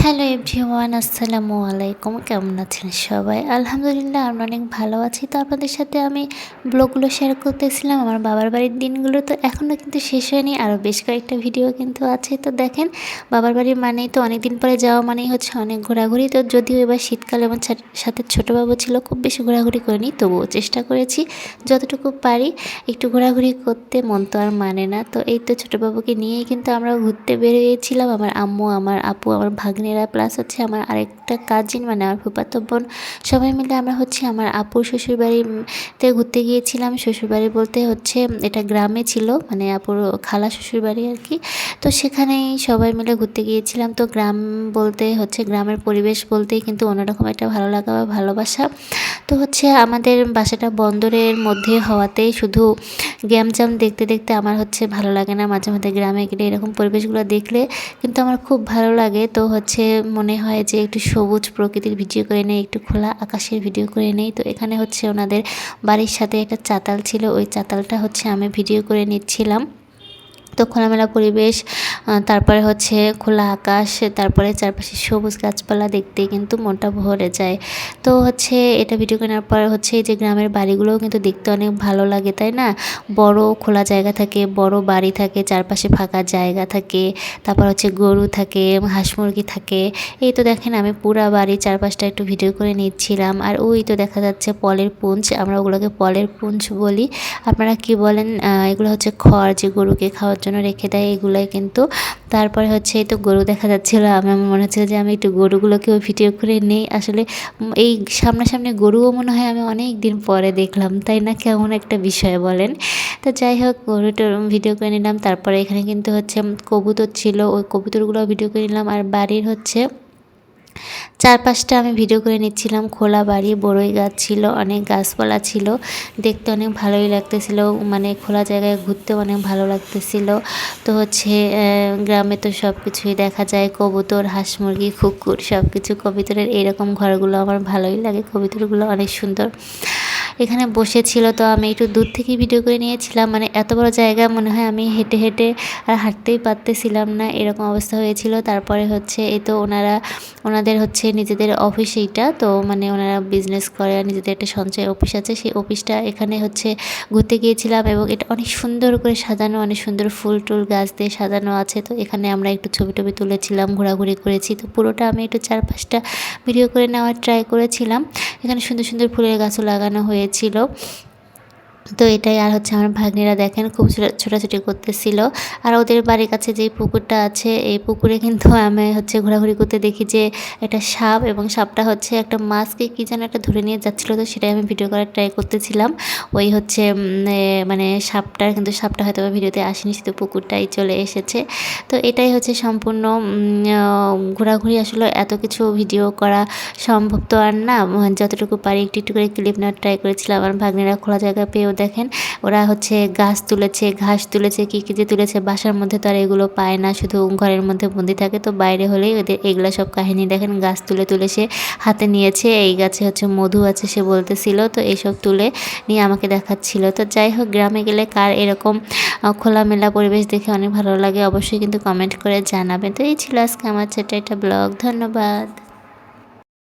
Hello everyone, আসসালামু আলাইকুম। কেমন আছেন সবাই? আলহামদুলিল্লাহ, আমরা অনেক ভালো আছি। তো আপনাদের সাথে আমি ব্লগগুলো শেয়ার করতেছিলাম। আমার বাবার বাড়ির দিনগুলো তো এখনও কিন্তু শেষ হয়নি। আরও বেশ কয়েকটা ভিডিও কিন্তু আছে। তো দেখেন, বাবার বাড়ির মানেই তো অনেক দিন পরে যাওয়া মানেই হচ্ছে অনেক ঘোরাঘুরি। তো যদিও এবার শীতকালে আমার সাথে ছোটোবাবু ছিল, খুব বেশি ঘোরাঘুরি করিনি। তবুও চেষ্টা করেছি যতটুকু পারি। একটু ঘোরাঘুরি করতে মন তো আর মানে না। তো এই তো ছোটোবাবুকে নিয়েই কিন্তু আমরা ঘুরতে বেরিয়েছিলাম। আমার আম্মু, আমার আপু, আমার ভাগ্নে ভাগ্নেরা প্লাস হচ্ছে আমার আরেকটা কাজিন মানে আমার ফুপাতো বোন। সবাই মিলে আমরা হচ্ছে আমার আপুর শ্বশুরবাড়িতে ঘুরতে গিয়েছিলাম। শ্বশুরবাড়ি বলতে হচ্ছে এটা গ্রামে ছিল মানে আপুর খালা শ্বশুরবাড়ি আর কি। তো সেখানেই সবাই মিলে ঘুরতে গিয়েছিলাম। তো গ্রাম বলতে হচ্ছে, গ্রামের পরিবেশ বলতেই কিন্তু অন্যরকম একটা ভালো লাগা বা ভালোবাসা। তো হচ্ছে আমাদের বাসাটা বন্দরের মধ্যে হওয়াতেই শুধু গ্যামজাম দেখতে দেখতে আমার হচ্ছে ভালো লাগে না। মাঝে মাঝে গ্রামে গেলে এরকম পরিবেশগুলো দেখলে কিন্তু আমার খুব ভালো লাগে। তো হচ্ছে মনে হয় যে একটু সবুজ প্রকৃতির ভিডিও করে নেই, একটু খোলা আকাশের ভিডিও করে নেই। তো এখানে হচ্ছে ওনাদের বাড়ির সাথে একটা চাতাল ছিল, ওই চাতালটা হচ্ছে আমি ভিডিও করে নিচ্ছিলাম। তো খোলামেলা পরিবেশ তারপরে হচ্ছে খোলা আকাশ, তারপরে চারপাশে সবুজ গাছপালা দেখতে কিন্তু মনটা ভরে যায়। তো হচ্ছে এটা ভিডিও কেনার পর হচ্ছে এই যে গ্রামের বাড়িগুলোও কিন্তু দেখতে অনেক ভালো লাগে, তাই না? বড় খোলা জায়গা থাকে, বড় বাড়ি থাকে, চারপাশে ফাঁকা জায়গা থাকে, তারপর হচ্ছে গরু থাকে, হাঁস মুরগি থাকে। এই তো দেখেন আমি পুরা বাড়ি চারপাশটা একটু ভিডিও করে নিচ্ছিলাম। আর ওই তো দেখা যাচ্ছে পলের পুঞ্জ, আমরা ওগুলোকে পলের পুঞ্জ বলি। আপনারা কি বলেন এগুলো হচ্ছে খড় যে গরুকে খাওয়ার জন্য রেখে দেয় এগুলোই কিন্তু। তারপরে হচ্ছে এই তো গরু দেখা যাচ্ছিল আমি আমার মনে হচ্ছিল যে আমি একটু গরুগুলোকেও ভিডিও করে নেই। আসলে এই সামনাসামনি গরুও মনে হয় আমি অনেক দিন পরে দেখলাম, তাই না? কেমন একটা বিষয় বলেন। তো যাই হোক, গরুটার ভিডিও করে নিলাম। তারপরে এখানে কিন্তু হচ্ছে কবুতর ছিল, ওই কবুতরগুলো ভিডিও করে নিলাম। আর বাড়ির হচ্ছে চারপাশটা আমি ভিডিও করে নিচ্ছিলাম। খোলা বাড়ি, বড়ই গাছ ছিল, অনেক গাছপালা ছিল। দেখতে অনেক ভালোই লাগতেছিল। মানে খোলা জায়গায় ঘুরতে অনেক ভালো লাগতেছিল। তো হচ্ছে গ্রামে তো সব কিছুই দেখা যায়। কবুতর, হাঁস মুরগি, কুকুর সব কিছু কবিতরের এরকম ঘরগুলো আমার ভালোই লাগে। কবিতরগুলো অনেক সুন্দর। এখানে বসেছিল, তো আমি একটু দূর থেকে ভিডিও করে নিয়েছিলাম। মানে এত বড় জায়গা, মনে হয় আমি হেঁটে হেঁটে আর হাঁটতেই পারতেছিলাম না, এরকম অবস্থা হয়েছিল। তারপরে হচ্ছে এই তো ওনারা, ওনাদের হচ্ছে নিজেদের অফিস এইটা, তো মানে ওনারা বিজনেস করে নিজেদের একটা সঞ্চয় অফিস আছে। সেই অফিসটা এখানে হচ্ছে ঘুরতে গিয়েছিলাম এবং এটা অনেক সুন্দর করে সাজানো, অনেক সুন্দর ফুল টুল গাছ দিয়ে সাজানো আছে। তো এখানে আমরা একটু ছবি টবি তুলেছিলাম, ঘোরাঘুরি করেছি। তো পুরোটা আমি একটু চার পাঁচটা ভিডিও করে নেওয়ার ট্রাই করেছিলাম। এখানে সুন্দর সুন্দর ফুলের গাছও লাগানো হয়েছিল। তো এটাই আর হচ্ছে আমার ভাগ্নিরা দেখেন খুব ছোটাছুটি করতেছিল। আর ওদের বাড়ির কাছে যেই পুকুরটা আছে, এই পুকুরে কিন্তু আমি হচ্ছে ঘোরাঘুরি করতে দেখি যে একটা সাপ এবং সাপটা হচ্ছে একটা মাছকে কী যেন একটা ধরে নিয়ে যাচ্ছিল, তো সেটাই আমি ভিডিও করার ট্রাই করতেছিলাম। ওই হচ্ছে মানে সাপটার কিন্তু সাপটা হয়তো ভিডিওতে আসেনি শুধু পুকুরটাই চলে এসেছে। তো এটাই হচ্ছে সম্পূর্ণ ঘোরাঘুরি আসলে এত কিছু ভিডিও করা সম্ভব তো আর না। যতটুকু পারি একটু একটু করে ক্লিপ নেওয়ার ট্রাই করেছিলাম। আমার ভাগ্নিরা খোলা জায়গা পেয়েও দেখেন, ওরা হচ্ছে গাছ তুলেছে, ঘাস তুলেছে, কী কী যে তুলেছে, বাসার মধ্যে তো আর এগুলো পায় না, শুধু ঘরের মধ্যে বন্দি থাকে। তো বাইরে হলেই ওদের এগুলো সব কাহিনী দেখেন, গাছ তুলে তুলে সে হাতে নিয়েছে, এই গাছে হচ্ছে মধু আছে সে বলতেছিল, তো এইসব তুলে নিয়ে আমাকে দেখাচ্ছিল। তো যাই হোক, গ্রামে গেলে কার এরকম খোলামেলা পরিবেশ দেখে অনেক ভালো লাগে, অবশ্যই কিন্তু কমেন্ট করে জানাবেন। তো এই ছিল আজকে আমার ছোটো একটা ব্লগ ধন্যবাদ।